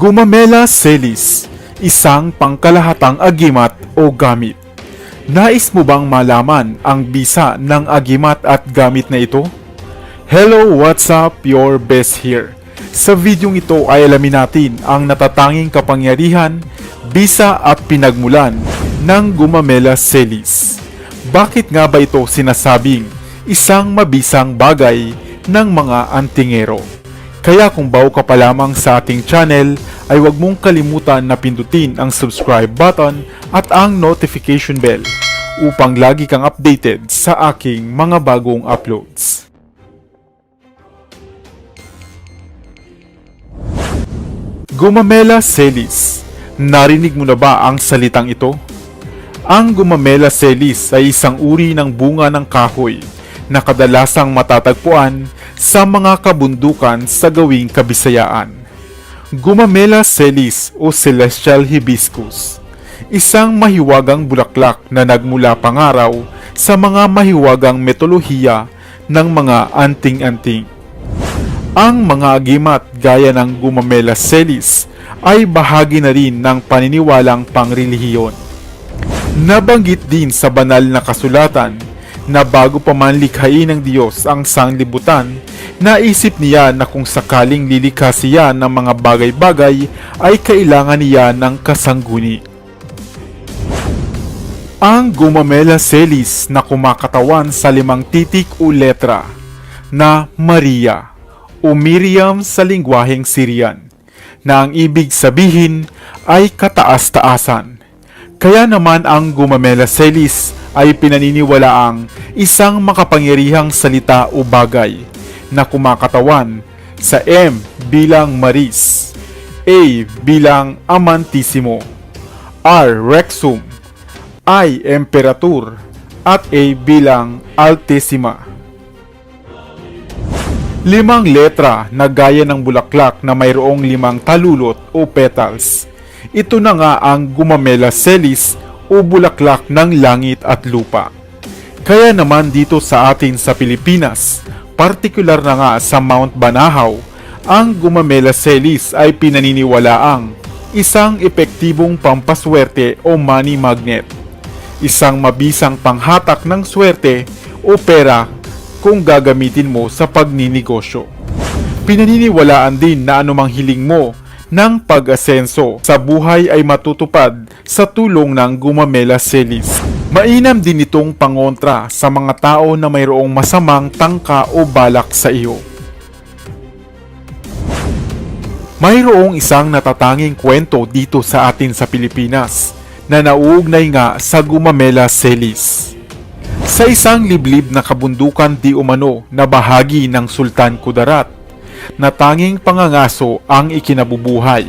Gumamela Celis, isang pangkalahatang agimat o gamit. Nais mo bang malaman ang bisa ng agimat at gamit na ito? Hello, what's up? Your best here. Sa videong ito ay alamin natin ang natatanging kapangyarihan, bisa at pinagmulan ng Gumamela Celis. Bakit nga ba ito sinasabing isang mabisang bagay ng mga antingero? Kaya kung bago ka pa lamang sa ating channel, ay huwag mong kalimutan na pindutin ang subscribe button at ang notification bell upang lagi kang updated sa aking mga bagong uploads. Gumamela Celis. Narinig mo na ba ang salitang ito? Ang Gumamela Celis ay isang uri ng bunga ng kahoy na kadalasang matatagpuan sa mga kabundukan sa gawing kabisayaan. Gumamela Celis o Celestial Hibiscus Isang mahiwagang bulaklak na nagmula pangaraw sa mga mahiwagang metolohiya ng mga anting-anting. Ang mga agimat gaya ng Gumamela Celis ay bahagi na rin ng paniniwalang pangrelihiyon. Nabanggit din sa banal na kasulatan na bago pa man likhain ng Diyos ang sanglibutan, naisip niya na kung sakaling lilikha siya ng mga bagay-bagay ay kailangan niya ng kasangguni. Ang Gumamela Celis na kumakatawan sa limang titik o letra na Maria o Miriam sa lingwaheng Syrian na ang ibig sabihin ay kataas-taasan. Kaya naman ang Gumamela Celis ay pinaniniwalaang isang makapangyarihang salita o bagay na kumakatawan sa M bilang Maris, A bilang Amantissimo, R Rexum, I Imperator, at A bilang Altissima. Limang letra na gaya ng bulaklak na mayroong limang talulot o petals. Ito na nga ang Gumamela Celis o bulaklak ng langit at lupa. Kaya naman dito sa atin sa Pilipinas, partikular na nga sa Mount Banahaw, ang Gumamela Celis ay pinaniniwalaang isang epektibong pampaswerte o money magnet. Isang mabisang panghatak ng swerte o pera kung gagamitin mo sa pagninegosyo. Pinaniniwalaan din na anumang hiling mo ng pag-asenso sa buhay ay matutupad sa tulong ng Gumamela Celis. Mainam din itong pangontra sa mga tao na mayroong masamang tangka o balak sa iyo. Mayroong isang natatanging kwento dito sa atin sa Pilipinas na nauugnay nga sa Gumamela Celis. Sa isang liblib na kabundukan di umano na bahagi ng Sultan Kudarat, na tanging pangangaso ang ikinabubuhay,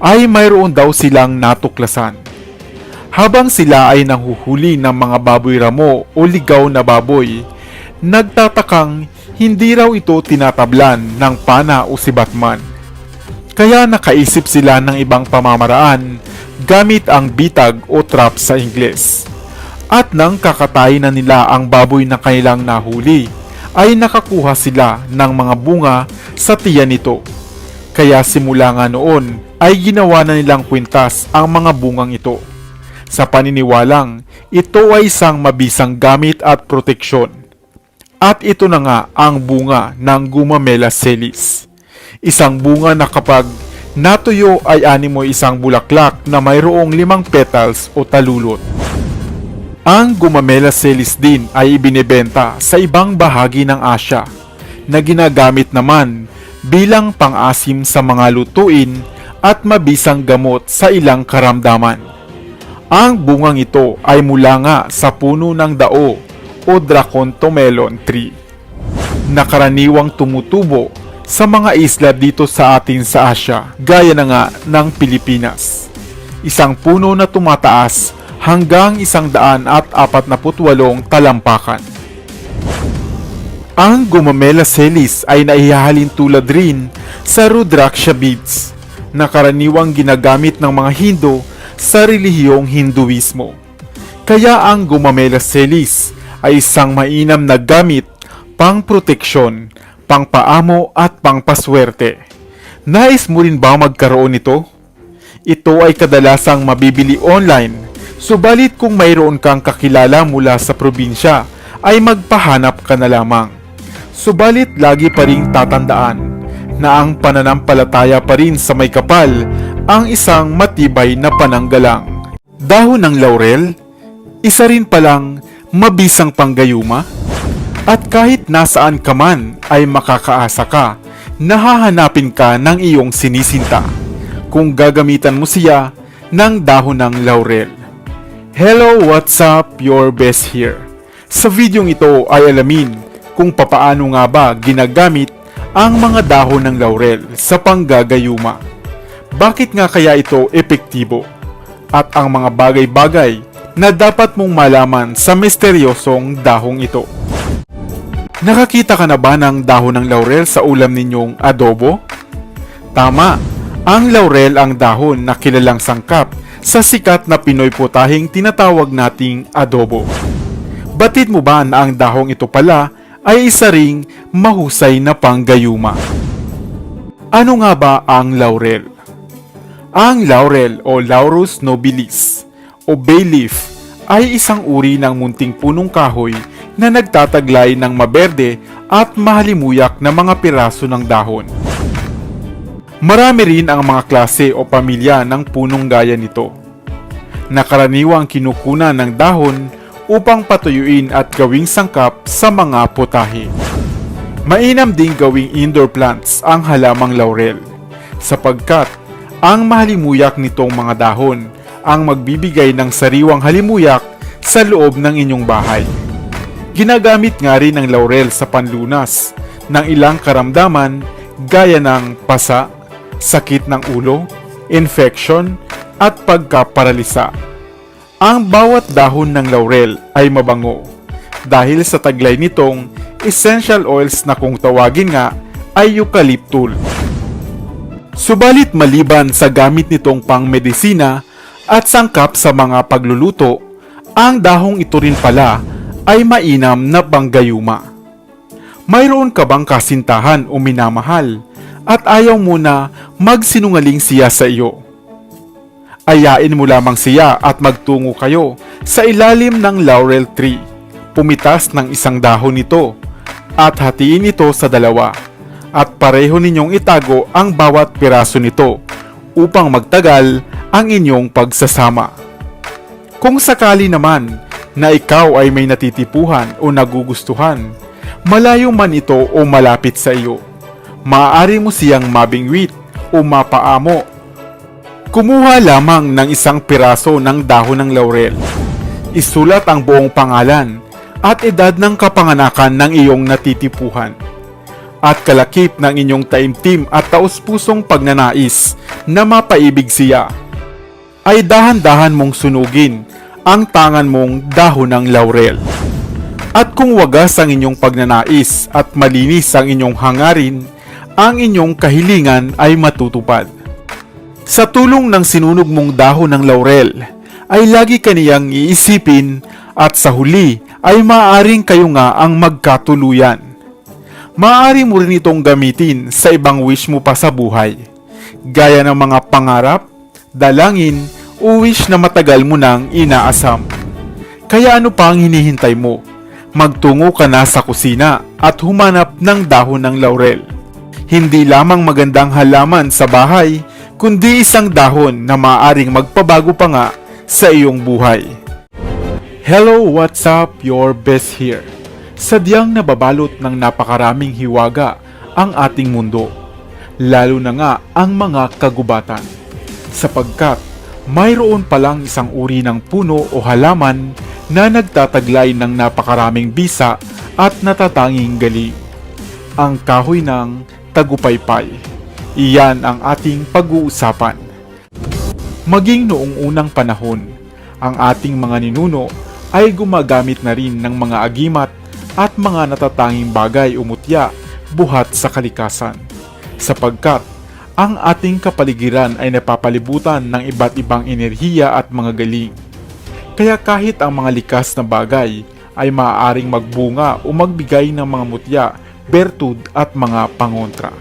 ay mayroon daw silang natuklasan. Habang sila ay nanghuhuli ng mga baboy ramo o ligaw na baboy, nagtatakang hindi raw ito tinatablan ng pana o si Batman. Kaya nakaisip sila ng ibang pamamaraan gamit ang bitag o trap sa Ingles. At nang kakatay na nila ang baboy na kailang nahuli, ay nakakuha sila ng mga bunga sa tiyan nito. Kaya simula nga noon ay ginawa na nilang kwintas ang mga bungang ito. Sa paniniwalang, ito ay isang mabisang gamit at proteksyon. At ito na nga ang bunga ng Gumamela Celis. Isang bunga na kapag natuyo ay animo isang bulaklak na mayroong limang petals o talulot. Ang Gumamela Celis din ay ibinebenta sa ibang bahagi ng Asya na ginagamit naman bilang pang-asim sa mga lutuin at mabisang gamot sa ilang karamdaman. Ang bungang ito ay mula nga sa puno ng dao o Dracontomelon tree na karaniwang tumutubo sa mga isla dito sa atin sa Asya gaya na nga ng Pilipinas. Isang puno na tumataas hanggang isang daan at apat na putwalong talampakan. Ang Gumamela Celis ay naihahalin tulad rin sa Rudraksha beads na karaniwang ginagamit ng mga Hindo sa relihiyong Hinduismo. Kaya ang Gumamela Celis ay isang mainam na gamit pang proteksyon, pangpaamo at pangpaswerte. Nais mo rin ba magkaroon nito? Ito ay kadalasang mabibili online, subalit kung mayroon kang kakilala mula sa probinsya, ay magpahanap ka na lamang. Subalit lagi pa ring tatandaan na ang pananampalataya pa rin sa may kapal ang isang matibay na pananggalang. Dahon ng laurel, isa rin palang mabisang panggayuma. At kahit nasaan ka man ay makakaasa ka, nahahanapin ka ng iyong sinisinta kung gagamitan mo siya ng dahon ng laurel. Hello, what's up? Your best here. Sa videong ito ay alamin kung papaano nga ba ginagamit ang mga dahon ng laurel sa panggagayuma. Bakit nga kaya ito epektibo? At ang mga bagay-bagay na dapat mong malaman sa misteryosong dahong ito. Nakakita ka na ba ng dahon ng laurel sa ulam ninyong adobo? Tama, ang laurel ang dahon na kilalang sangkap sa sikat na Pinoy putahing tinatawag nating adobo. Batid mo ba na ang dahong ito pala ay isa ring mahusay na panggayuma? Ano nga ba ang laurel? Ang laurel o Laurus nobilis o bay leaf ay isang uri ng munting punong kahoy na nagtataglay ng maberde at mahalimuyak na mga piraso ng dahon. Marami rin ang mga klase o pamilya ng punong gaya nito. Nakaraniwang kinukunan ng dahon upang patuyuin at gawing sangkap sa mga putahe. Mainam ding gawing indoor plants ang halamang laurel sapagkat ang mahalimuyak nitong mga dahon ang magbibigay ng sariwang halimuyak sa loob ng inyong bahay. Ginagamit nga rin ang laurel sa panlunas ng ilang karamdaman gaya ng pasa, sakit ng ulo, infection, at pagkaparalisa. Ang bawat dahon ng laurel ay mabango dahil sa taglay nitong essential oils na kung tawagin nga ay eucalyptul. Subalit maliban sa gamit nitong pangmedisina at sangkap sa mga pagluluto, ang dahong ito rin pala ay mainam na panggayuma. Mayroon ka bang kasintahan o minamahal at ayaw mo na magsinungaling siya sa iyo? Ayain mo lamang siya at magtungo kayo sa ilalim ng laurel tree. Pumitas ng isang dahon nito at hatiin ito sa dalawa at pareho ninyong itago ang bawat piraso nito upang magtagal ang inyong pagsasama. Kung sakali naman na ikaw ay may natitipuhan o nagugustuhan, malayo man ito o malapit sa iyo, maaari mo siyang mabingwit o mapaamo. Kumuha lamang ng isang piraso ng dahon ng laurel. Isulat ang buong pangalan at edad ng kapanganakan ng iyong natitipuhan at kalakip ng inyong taimtim at taus-pusong pagnanais na mapaibig siya, ay dahan-dahan mong sunugin ang tangan mong dahon ng laurel. At kung wagas ang inyong pagnanais at malinis ang inyong hangarin, ang inyong kahilingan ay matutupad. Sa tulong ng sinunog mong dahon ng laurel, ay lagi kaniyang iisipin at sa huli ay maaaring kayo nga ang magkatuluyan. Maaari mo rin itong gamitin sa ibang wish mo pa sa buhay, gaya ng mga pangarap, dalangin, o wish na matagal mo nang inaasam. Kaya ano pa ang hinihintay mo? Magtungo ka na sa kusina at humanap ng dahon ng laurel. Hindi lamang magandang halaman sa bahay, kundi isang dahon na maaaring magpabago pa nga sa iyong buhay. Hello, what's up? Your best here. Sadyang nababalot ng napakaraming hiwaga ang ating mundo, lalo na nga ang mga kagubatan. Sapagkat mayroon palang isang uri ng puno o halaman na nagtataglay ng napakaraming bisa at natatanging galing. Ang kahoy ng tagupaypay. Iyan ang ating pag-uusapan. Maging noong unang panahon, ang ating mga ninuno ay gumagamit na rin ng mga agimat at mga natatanging bagay o mutya buhat sa kalikasan. Sapagkat ang ating kapaligiran ay napapalibutan ng iba't ibang enerhiya at mga galing. Kaya kahit ang mga likas na bagay ay maaaring magbunga o magbigay ng mga mutya, bertud at mga pangontra.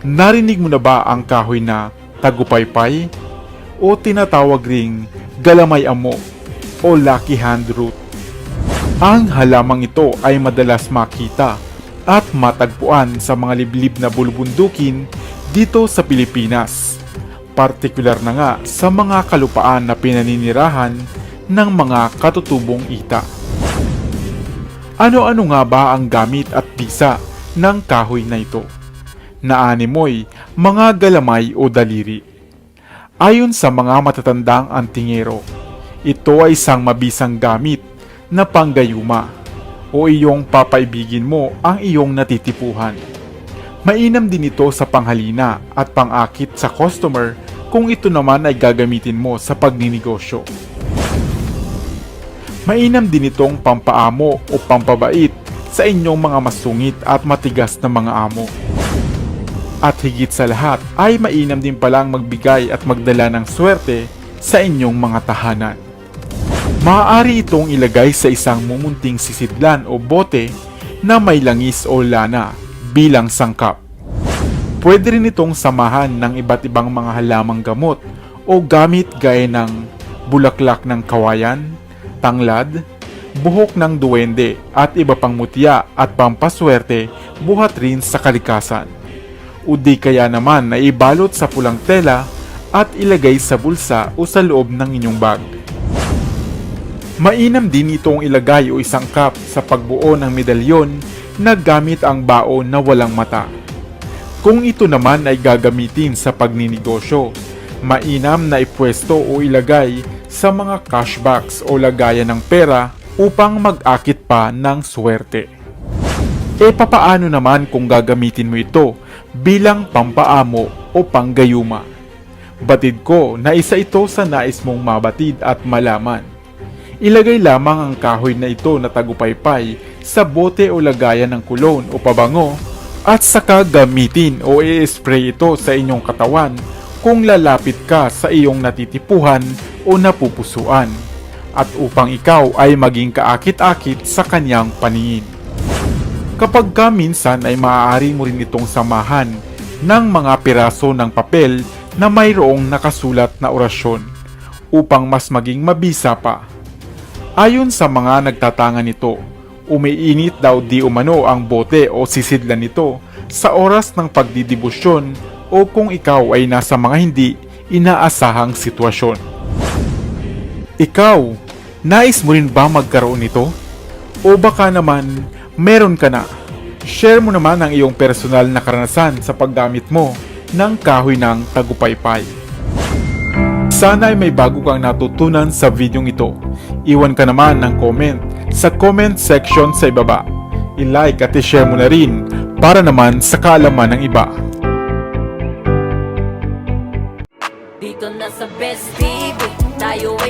Narinig mo na ba ang kahoy na tagupaypay o tinatawag ring galamay amo o lucky hand root? Ang halamang ito ay madalas makita at matagpuan sa mga liblib na bulubundukin dito sa Pilipinas. Partikular na nga sa mga kalupaan na pinaninirahan ng mga katutubong ita. Ano-ano nga ba ang gamit at bisa ng kahoy na ito? Naanimoy, mga galamay o daliri. Ayon sa mga matatandang antingero, ito ay isang mabisang gamit na panggayuma o iyong papaibigin mo ang iyong natitipuhan. Mainam din ito sa panghalina at pangakit sa customer kung ito naman ay gagamitin mo sa pagninegosyo. Mainam din itong pampaamo o pampabait sa inyong mga masungit at matigas na mga amo. At higit sa lahat ay mainam din palang magbigay at magdala ng swerte sa inyong mga tahanan. Maaari itong ilagay sa isang mumunting sisidlan o bote na may langis o lana bilang sangkap. Pwede rin itong samahan ng iba't ibang mga halamang gamot o gamit gaya ng bulaklak ng kawayan, tanglad, buhok ng duwende at iba pang mutya at pampaswerte buhat rin sa kalikasan. O kaya naman na ibalot sa pulang tela at ilagay sa bulsa o sa loob ng inyong bag. Mainam din itong ilagay o isang cup sa pagbuo ng medalyon na gamit ang baon na walang mata. Kung ito naman ay gagamitin sa pagninegosyo, mainam na ipwesto o ilagay sa mga cash box o lagayan ng pera upang mag-akit pa ng swerte. E papaano naman kung gagamitin mo ito bilang pampaamo o panggayuma? Batid ko na isa ito sa nais mong mabatid at malaman. Ilagay lamang ang kahoy na ito na tagupaypay sa bote o lagayan ng kulon o pabango at saka gamitin o i-spray ito sa inyong katawan kung lalapit ka sa iyong natitipuhan o napupusuan at upang ikaw ay maging kaakit-akit sa kanyang paningin. Kapag ka minsan ay maaari mo rin itong samahan ng mga piraso ng papel na mayroong nakasulat na orasyon upang mas maging mabisa pa. Ayon sa mga nagtatangan nito, umiinit daw di umano ang bote o sisidlan nito sa oras ng pagdidibusyon o kung ikaw ay nasa mga hindi inaasahang sitwasyon. Ikaw, nais mo rin ba magkaroon nito? O baka naman, meron ka na. Share mo naman ang iyong personal na karanasan sa paggamit mo ng kahoy ng tagupaypay. Sana ay may bago kang natutunan sa videong ito. Iwan ka naman ng comment sa comment section sa ibaba. I-like at i-share mo na rin para naman sa kaalaman ng iba. Dito na sa Best TV, tayo ay